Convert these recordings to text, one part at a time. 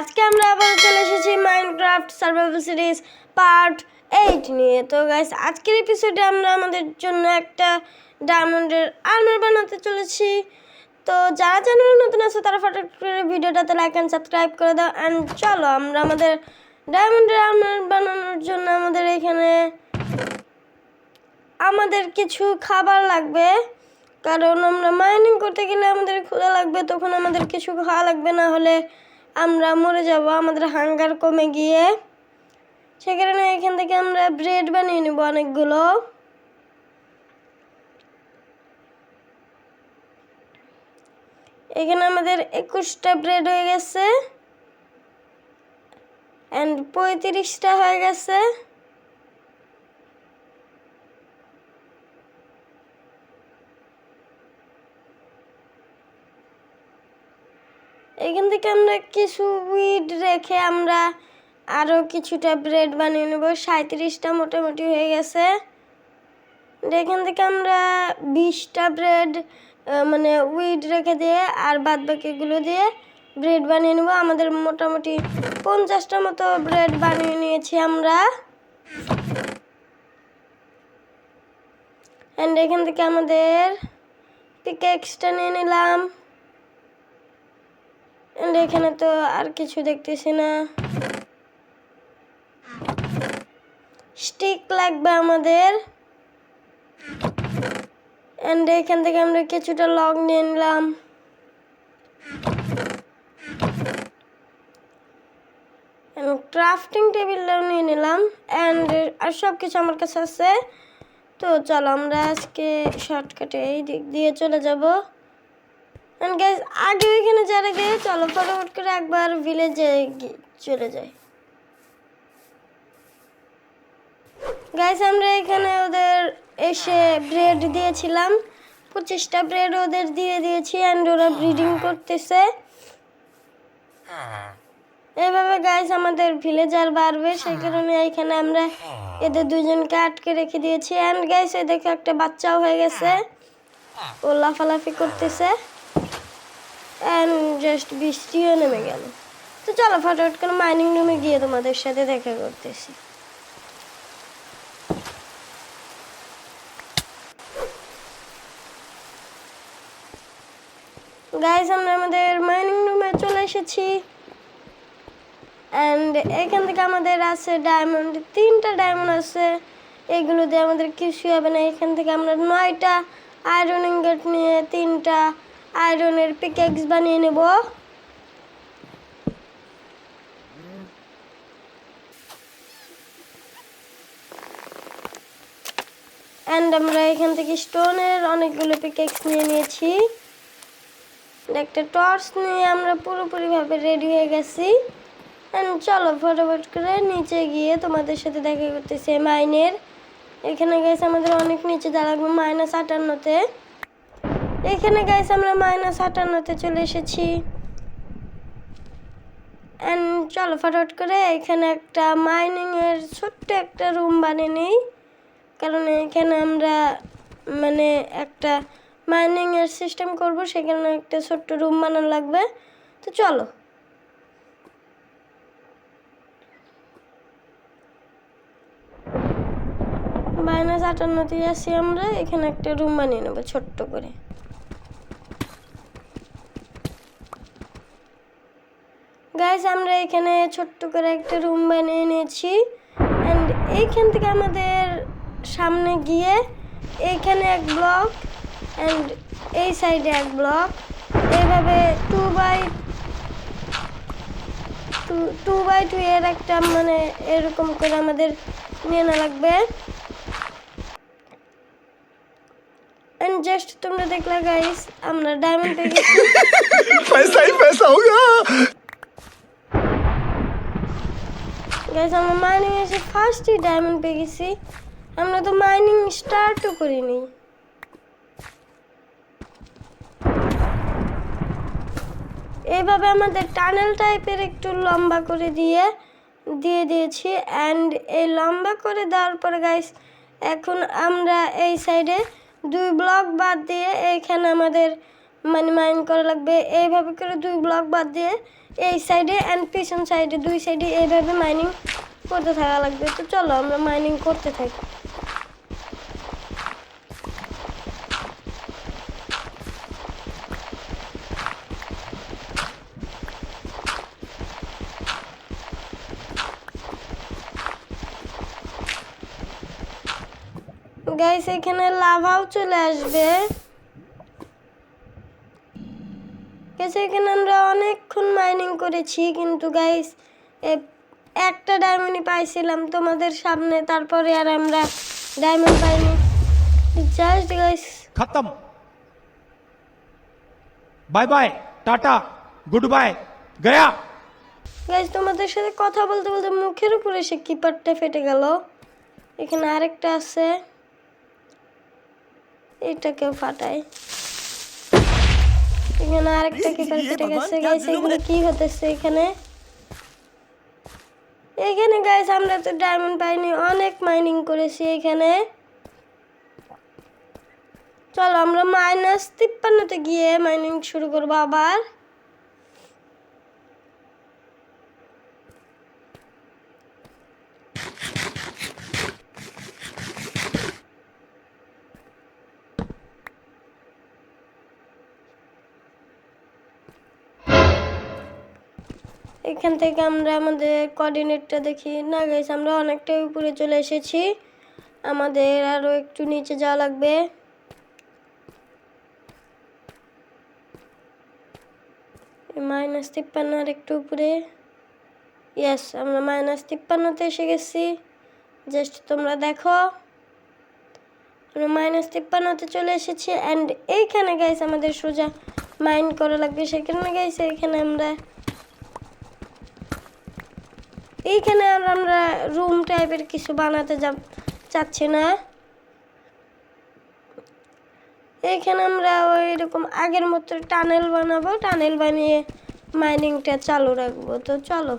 আজকে আমরা আবার চলে এসেছি Minecraft survival series part eight নিয়ে। তো গাইস আজকের এপিসোডে আমরা আমাদের জন্য একটা ডায়মন্ডের আর্মার বানাতে চলেছি। তো যারা চ্যানেলে নতুন আছে, তারা ফটো করে ভিডিওটাতে লাইক অ্যান্ড সাবস্ক্রাইব করে দাও। অ্যান্ড চলো, আমরা আমাদের ডায়মন্ডের আর্মার বানানোর জন্য আমাদের এখানে আমাদের কিছু খাবার লাগবে। কারণ আমরা মাইনিং করতে গেলে আমাদের ক্ষুধা লাগবে, তখন আমাদের কিছু খাওয়া লাগবে, না হলে আমরা মরে যাব, আমাদের হাঙ্গার কমে গিয়ে। সে কারণে এখান থেকে আমরা ব্রেড বানিয়ে নেব অনেকগুলো। এখানে আমাদের একুশটা ব্রেড হয়ে গেছে। অ্যান্ড পঁয়ত্রিশটা হয়ে গেছে। এখান থেকে আমরা কিছু উইড রেখে আমরা আরও কিছুটা ব্রেড বানিয়ে নেব। সাঁত্রিশটা মোটামুটি হয়ে গেছে। এখান থেকে আমরা বিশটা ব্রেড মানে উইড রেখে দিয়ে আর বাদ বাকিগুলো দিয়ে ব্রেড বানিয়ে নেব। আমাদের মোটামুটি পঞ্চাশটা মতো ব্রেড বানিয়ে নিয়েছি আমরা। অ্যান্ড এখান থেকে আমাদের পিকেক্সটা নিয়ে নিলাম। এখানে তো আর কিছু দেখতেছি না। স্টিক লাগবে আমাদের। এন্ড এখান থেকে আমরা কিছুটা লগ নিয়ে নিলাম। ক্রাফটিং টেবিলটাও নিয়ে নিলাম। অ্যান্ড আর সব কিছু আমার কাছে আছে। তো চলো আমরা আজকে শর্টকাটে এই দিক দিয়ে চলে যাব। এন্ড গাইস আগে ওইখানে যারা গিয়ে, চলো ফটাফট করে একবার ভিলেজে চলে যাই। গাইস আমরা এখানে ওদের এসে ব্রেড দিয়েছিলাম। পঁচিশটা ব্রেড ওদের দিয়ে দিয়েছি অ্যান্ড ওরা ব্রিডিং করতেছে। এইভাবে গাইস আমাদের ভিলেজার বাড়বে, সেই কারণে এখানে আমরা এদের দুজনকে আটকে রেখে দিয়েছি। অ্যান্ড গাইস এ দেখে একটা বাচ্চাও হয়ে গেছে। ও লাফালাফি করতেছে। অ্যান্ড জাস্ট বৃষ্টিও নেমে গেল। তো চলো ফটোফট করে মাইনিং রুমে গিয়ে তোমাদের সাথে দেখা করতেছি। গাইজ আমরা আমাদের মাইনিং রুমে চলে এসেছি। অ্যান্ড এখান থেকে আমাদের আছে ডায়মন্ড তিনটা ডায়মন্ড আছে। এগুলো দিয়ে আমাদের কিছু হবে না। এখান থেকে আমরা নয়টা আয়রন ইঙ্গেট নিয়ে তিনটা আয়রনের পিকেক্স বানিয়ে নেব। অ্যান্ড আমরা এখান থেকে স্টোনের অনেকগুলো পিকেক্স নিয়ে নিয়েছি। একটা টর্চ নিয়ে আমরা পুরোপুরিভাবে রেডি হয়ে গেছি। অ্যান্ড চলো ফটোফট করে নিচে গিয়ে তোমাদের সাথে দেখা করতেছি মাইনের। এখানে গেছে আমাদের অনেক নিচে দাঁড়াবো, মাইনাস আটান্নতে। এখানে গাইস আমরা মাইনাস আটান্নতে চলে এসেছি। অ্যান্ড চলো ফটাফট করে এখানে একটা মাইনিংয়ের ছোট্ট একটা রুম বানিয়ে নিই। কারণ এখানে আমরা মানে একটা মাইনিংয়ের সিস্টেম করব, সেখানে একটা ছোট্ট রুম বানানো লাগবে। তো চলো। মাইনাস আটান্নতে আসি আমরা, এখানে একটা রুম বানিয়ে নেব ছোট্ট করে। গাইজ আমরা এখানে ছোট্ট করে একটা রুম বানিয়ে নিয়েছি। অ্যান্ড এইখান থেকে আমাদের সামনে গিয়ে এইখানে এক ব্লক অ্যান্ড এই সাইডে এক ব্লক এইভাবে two by two two by two এর একটা মানে এরকম করে আমাদের নিয়ে না লাগবে। অ্যান্ড জাস্ট তোমরা দেখলা গাইস আমরা ডায়মন্ড পেয়ে গেছি। পয়সাই পয়সা গাইস আমরা মাইনিং এসে ফার্স্টই ডায়মন্ড পেয়ে গেছি। আমরা তো মাইনিং স্টার্টও করিনি। এইভাবে আমাদের টানেল টাইপের একটু লম্বা করে দিয়ে দিয়ে দিয়েছি। অ্যান্ড এই লম্বা করে দেওয়ার পরে গাইস এখন আমরা এই সাইডে দুই ব্লক বাদ দিয়ে এইখানে আমাদের মানে মাইন করা লাগবে। এইভাবে করে দুই ব্লক বাদ দিয়ে এই সাইডে অ্যান্ড পিছন সাইডে দুই সাইডে এইভাবে মাইনিং করতে থাকা লাগবে। তো চলো আমরা মাইনিং করতে থাকি। গাইস এখানে লাভাও চলে আসবে। সেখানে আমরা অনেকক্ষণ মাইনিং করেছি কিন্তু গাইস একটা ডায়মন্ডই পাইছিলাম তোমাদের সামনে তারপরে আর আমরা ডায়মন্ড পাইনি। জাস্ট গাইস খতম। Bye bye tata good bye Gaya guys তোমাদের সাথে কথা বলতে বলতে মুখের উপরে সে কিপারটা ফেটে গেল। এখানে আরেকটা আছে। এটাকেও ফাটায় এখানে আরেকটা ফেটে গেছে গাইস এখানে কি হতেছে এখানে? এখানে গাইস আমরা তো ডায়মন্ড পাইনি অনেক মাইনিং করেছি এখানে। চলো আমরা মাইনাস তিপ্পান্নতে গিয়ে মাইনিং শুরু করব আবার। এখান থেকে আমরা আমাদের কোঅর্ডিনেটটা দেখি। না গাইস আমরা অনেকটাই উপরে চলে এসেছি। আমাদের আরও একটু নিচে যাওয়া লাগবে। মাইনাস তিপ্পান্ন আর একটু উপরে। ইয়েস আমরা মাইনাস তিপ্পান্নতে এসে গেছি। জাস্ট তোমরা দেখো। আমরা মাইনাস তিপ্পান্নতে চলে এসেছি। অ্যান্ড এইখানে গাইস আমাদের সোজা মাইন্ড করা লাগবে। সেখানে গাইস এখানে আমরা এইখানে আর আমরা রুম টাইপের কিছু বানাতে যা চাচ্ছি না। এইখানে আমরা ওই রকম আগের মতো টানেল বানাবো টানেল বানিয়ে মাইনিংটা চালু রাখব। তো চলো,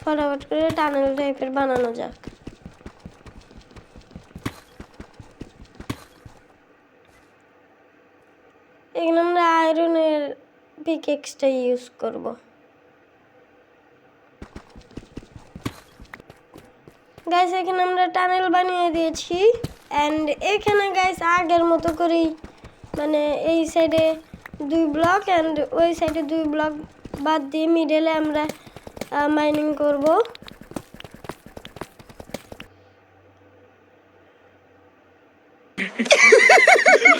ফটাফট করে টানেল টাইপের বানানো যাক। এখানে আমরা আয়রনের পিকেক্সটা ইউজ করব। গাইস এখানে আমরা টানেল বানিয়ে দিয়েছি। অ্যান্ড এখানে গাইস আগের মতো করি মানে এই সাইডে দুই ব্লক অ্যান্ড ওই সাইডে দুই ব্লক বাদ দিয়ে মিডেলে আমরা মাইনিং করব।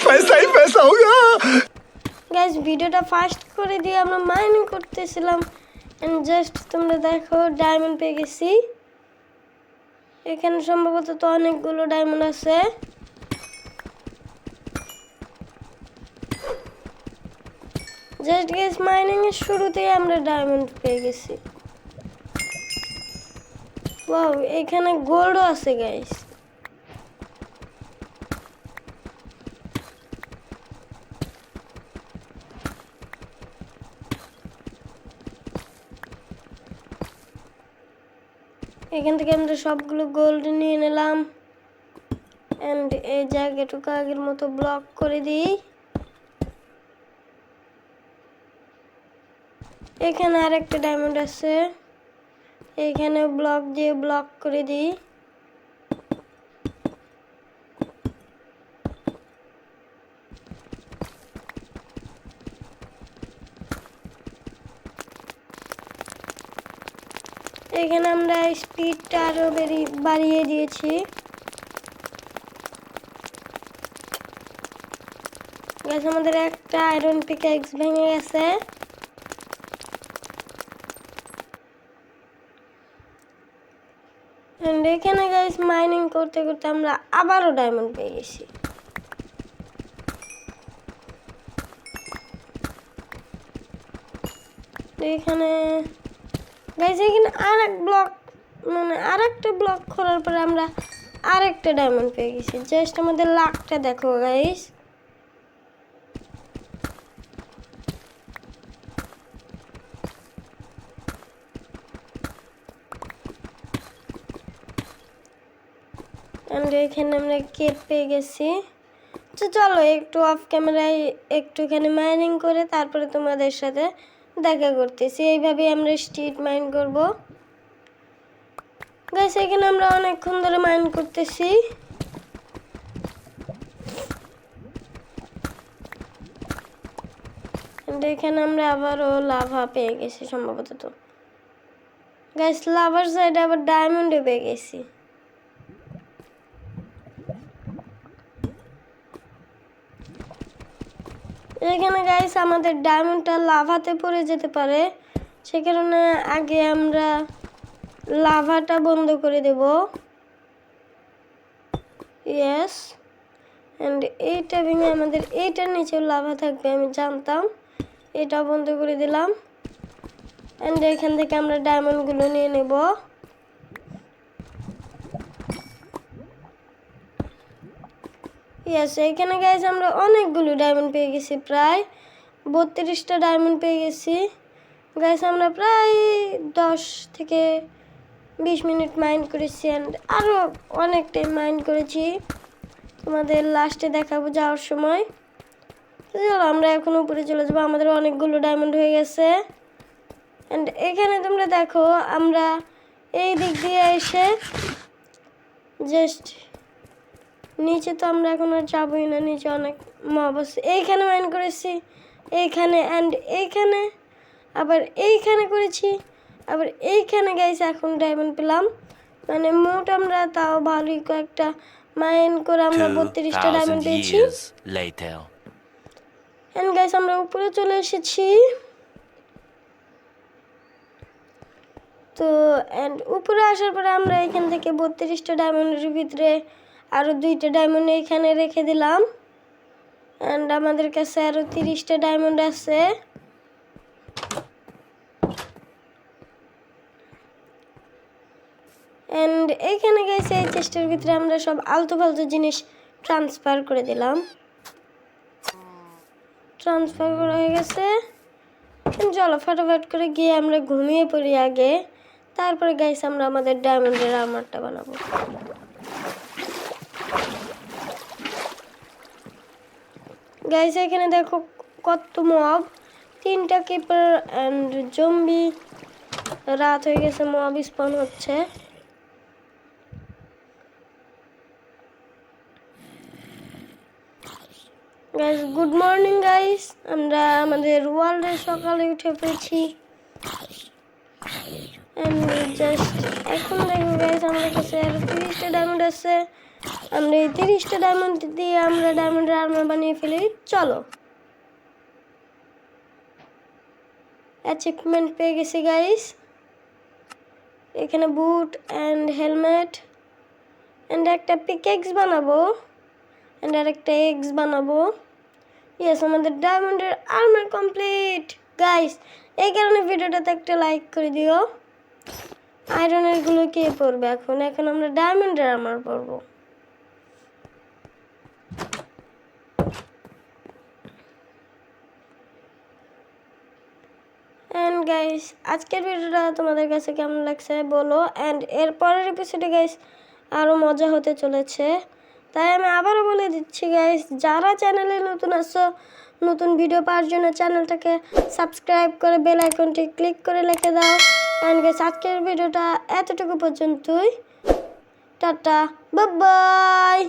গ্যাস গাইস ভিডিওটা ফাস্ট করে দিয়ে আমরা মাইনিং করতেছিলাম। অ্যান্ড জাস্ট তোমরা দেখো ডায়মন্ড পেয়ে গেছি। এখানে সম্ভবত তো অনেকগুলো ডায়মন্ড আছে। জাস্ট গেস মাইনিং এর শুরুতেই আমরা ডায়মন্ড পেয়ে গেছি। ওয়াও এখানে গোল্ডও আছে গাইস এখান থেকে আমরা সবগুলো গোল্ড নিয়ে নিলাম। অ্যান্ড এই জায়গাটুকু আগের মতো ব্লক করে দিই। এখানে আর একটা ডায়মন্ড আছে। এখানে ব্লক দিয়ে ব্লক করে দিই এখানে আমরা স্পিডটা আরও বেরি- বাড়িয়ে দিয়েছি। আমাদের একটা আয়রন পিকেক্স ভেঙে গেছে। এখানে গাইস মাইনিং করতে করতে আমরা আবারও ডায়মন্ড পেয়ে গেছি। এখানে গাইস এখানে আর এক ব্লক মানে আর একটা ব্লক করার পরে আমরা আর একটা ডায়মন্ড পেয়ে গেছি। জাস্ট আমাদের লাকটা দেখো গাইস এখানে আমরা কেপ পেয়ে গেছি। তো চলো, একটু অফ ক্যামেরায় একটুখানি মাইনিং করে তারপরে তোমাদের সাথে দেখা করতেছি। এইভাবেই আমরা স্ট্রিট মাইন করব। গাছ এখানে আমরা অনেকক্ষণ ধরে মাইন করতেছি। এখানে আমরা আবারও লাভা পেয়ে গেছি সম্ভবত। তো গাইস লাভার সাইডে আবার ডায়মন্ডও পেয়ে গেছি। এখানে গাইস আমাদের ডায়মন্ডটা লাভাতে পড়ে যেতে পারে। সে কারণে আগে আমরা লাভাটা বন্ধ করে দেব। ইয়েস অ্যান্ড এইটা ভেঙে আমাদের এইটার নিচেও লাভা থাকবে, আমি জানতাম। এটা বন্ধ করে দিলাম। অ্যান্ড এখান থেকে আমরা ডায়মন্ডগুলো নিয়ে নেব। ইয়েস এখানে গাইজ আমরা অনেকগুলো ডায়মন্ড পেয়ে গেছি, প্রায় বত্রিশটা ডায়মন্ড পেয়ে গেছি। গাইজ আমরা প্রায় দশ থেকে বিশ মিনিট মাইন্ড করেছি অ্যান্ড আরও অনেক টাইম মাইন্ড করেছি। তোমাদের লাস্টে দেখাবো যাওয়ার সময়। চলো, আমরা এখন উপরে চলে যাব, আমাদের অনেকগুলো ডায়মন্ড হয়ে গেছে। অ্যান্ড এখানে তোমরা দেখো, আমরা এই দিক দিয়ে এসে জাস্ট নিচে তো আমরা এখন আর যাবোই না নিচে অনেক মব এইখানে মাইন করেছি এইখানে অ্যান্ড এইখানে আবার এইখানে করেছি আবার এইখানে গাইছে এখন ডায়মন্ড পেলাম। মানে মোট আমরা তাও ভালোই কয়েকটা মাইন করে আমরা বত্রিশটা ডায়মন্ড পেয়েছি. এন্ড গাইস আমরা উপরে চলে এসেছি। তো এন্ড উপরে আসার পরে আমরা এখান থেকে বত্রিশটা ডায়মন্ডের ভিতরে আরও দুইটা ডায়মন্ড এখানে রেখে দিলাম। অ্যান্ড আমাদের কাছে আরও তিরিশটা ডায়মন্ড আছে। অ্যান্ড এইখানে গেছে এই চেষ্টার ভিতরে আমরা সব আলতু ফালতু জিনিস ট্রান্সফার করে দিলাম। ট্রান্সফার করা হয়ে গেছে। চলো ফটাফট করে গিয়ে আমরা ঘুমিয়ে পড়ি আগে। তারপরে গাইস আমরা আমাদের ডায়মন্ডের আর্মারটা বানাবো। গাইস এখানে দেখো কত মব তিনটা কিপার অ্যান্ড জম্বি রাত হয়ে গেছে মব স্পন হচ্ছে। গাইস গুড মর্নিং গাইস আমরা আমাদের ওয়ার্ল্ডে সকালে উঠে পড়েছি। জাস্ট এখন দেখো গাইস আমাদের কাছে আরও তিরিশটা ডায়মন্ড আছে। আমরা এই তিরিশটা ডায়মন্ড দিয়ে আমরা ডায়মন্ডের আর্মার বানিয়ে ফেলি। চলো। অ্যাচিভমেন্ট পেয়ে গেছি গাইস এখানে বুট অ্যান্ড হেলমেট অ্যান্ড একটা পিক পিকেক্স বানাবো অ্যান্ড আরেকটা এগস বানাবো। ইয়েস আমাদের ডায়মন্ডের আর্মার কমপ্লিট গাইস এই কারণে ভিডিওটাতে একটা লাইক করে দিও। আয়রনেরগুলো কে পরবে এখন? এখন আমরা ডায়মন্ডের আর্মার পরবো অ্যান্ড গাইস আজকের ভিডিওটা তোমাদের কাছে কেমন লাগছে বলো? অ্যান্ড এর পরের এপিসোডে গাইস আরও মজা হতে চলেছে। তাই আমি আবারও বলে দিচ্ছি গাইস যারা চ্যানেলে নতুন আসো নতুন ভিডিও পাওয়ার জন্য চ্যানেলটাকে সাবস্ক্রাইব করে বেল আইকনটি ক্লিক করে লিখে দাও। অ্যান্ড গাইস আজকের ভিডিওটা এতটুকু পর্যন্তই। Tata bye